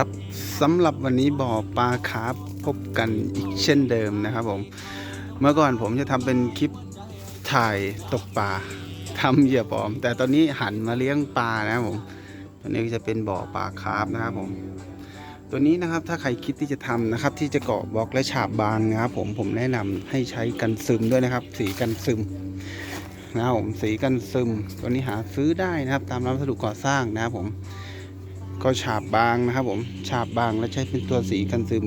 ครับสำหรับวันนี้บ่อปลาคาร์ฟพบกันอีกเช่นเดิมนะครับผม เมื่อก่อนผมจะทำเป็นคลิปถ่ายตกปลาทำเหยื่อปลอม แต่ตอนนี้หันมาเลี้ยงปลานะครับผมตัวนี้จะเป็นบ่อปลาคาร์ฟนะครับผม ตัวนี้นะครับถ้าใครคิดที่จะทำนะครับ ที่จะเกาะบล็อกและฉาบบางนะครับผมผมแนะนำให้ใช้กันซึมด้วยนะครับ สีกันซึมนะครับผมสีกันซึม ตัวนี้หาซื้อได้นะครับ ตามร้านวัสดุก่อสร้างนะครับผม ก็ฉาบบางนะครับผมฉาบบางและใช้เป็นตัวสีกันซึม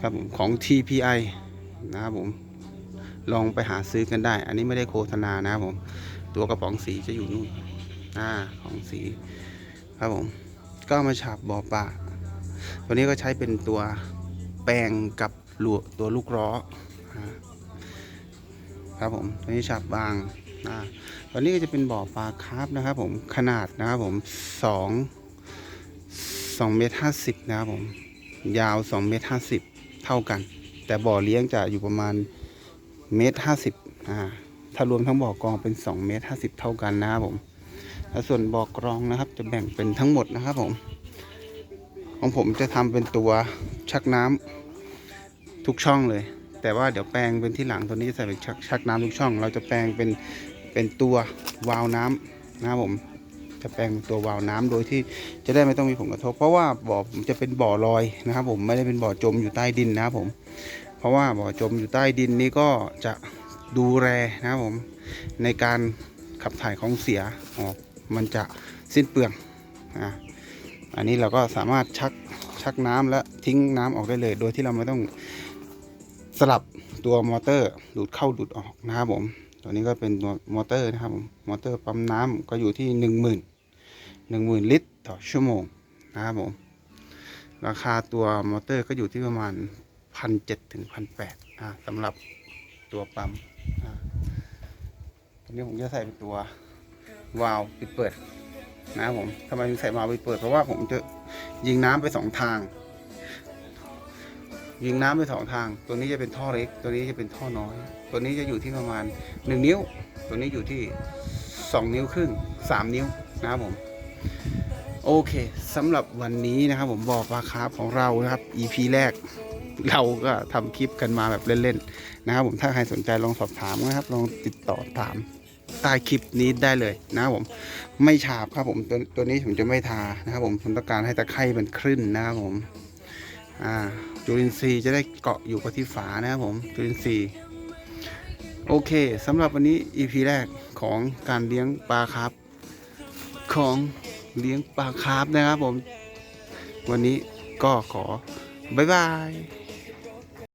ครับผมของ TPI นะครับผมลองไปหาซื้อกันได้ อันนี้ไม่ได้โฆษณานะครับผม ตัวกระป๋องสีจะอยู่นู่นหน้าของสีครับผม ก็มาฉาบบ่อปลาตัวนี้ก็ใช้เป็นตัวแปรงกับหลวตัวลูกล้อครับผมตัวนี้ฉาบบาง นะตอนนี้ก็จะเป็นบ่อปลาคาร์ฟนะครับผมขนาดนะครับผมสองสองเมตรห้าสิบนะครับผมยาวสองเมตรห้าสิบเท่ากัน แต่บ่อเลี้ยงจะอยู่ประมาณเมตรห้าสิบอ่าถ้ารวมทั้งบ่อกรองเป็นสองเมตรห้าสิบเท่ากันนะครับผมแล้วส่วนบ่อกรองนะครับ จะแบ่งเป็นทั้งหมดนะครับผม ของผมจะทำเป็นตัวชักน้ำทุกช่องเลย แต่ว่าเดี๋ยวแปลงเป็นที่หลังตัวนี้จะใส่เป็นชักชักน้ำทุกช่อง เราจะแปลงเป็น เป็นตัววาล์วน้ำนะครับผมจะแปลงเป็นตัววาล์วน้ำโดยที่จะได้ไม่ต้องมีผลกระทบ เพราะว่าบ่อจะเป็นบ่อลอยนะครับ ผมไม่ได้เป็นบ่อจมอยู่ใต้ดินนะครับผม เพราะว่าบ่อจมอยู่ใต้ดินนี้ก็จะดูแลนะครับผมในการขับถ่ายของเสียออกมันจะสิ้นเปลืองอะอันนี้เราก็สามารถชักชักน้ำและทิ้งน้ำออกได้เลย โดยที่เราไม่ต้องสลับตัวมอเตอร์ดูดเข้าดูดออกนะครับผม ตัวนี้ก็เป็นตัวมอเตอร์นะครับมอเตอร์ปั๊มน้ำก็อยู่ที่หนึ่งหมื่นหนึ่งหมื่นลิตรต่อชั่วโมงนะครับผมราคาตัวมอเตอร์ก็อยู่ที่ประมาณพันเจ็ดถึงพันแปดอ่าสำหรับตัวปั๊มตัวนี้ผมจะใส่เป็นตัววาล์วปิดเปิดนะครับผมทำไมถึงใส่วาล์วปิดเปิดเพราะว่าผมจะยิงน้ำไปสองทาง ยิงน้ำไปสองทาง ตัวนี้จะเป็นท่อเล็ก ตัวนี้จะเป็นท่อน้อย ตัวนี้จะอยู่ที่ประมาณ 1 นิ้ว ตัวนี้อยู่ที่ 2 นิ้วครึ่ง 3 นิ้วนะครับผม โอเคสำหรับวันนี้นะครับผมบอกปลาคาร์ฟของเรานะครับ EP แรกเราก็ทำคลิปกันมาแบบเล่นๆนะครับผมถ้าใครสนใจลองสอบถามนะครับ ลองติดต่อถามใต้คลิปนี้ได้เลยนะครับผมไม่ฉาบครับผมตัวตัวนี้ผมจะไม่ทานะครับผมผมต้องการให้ตะไคร่มันขึ้นนะครับผมอ่า จุลินทรีย์จะได้เกาะอยู่กับที่ฝานะครับผมจุลินทรีย์โอเคสำหรับวันนี้ EP แรกของการเลี้ยงปลาครับ ของเลี้ยงปลาครับนะครับผม วันนี้ก็ขอบ๊ายบาย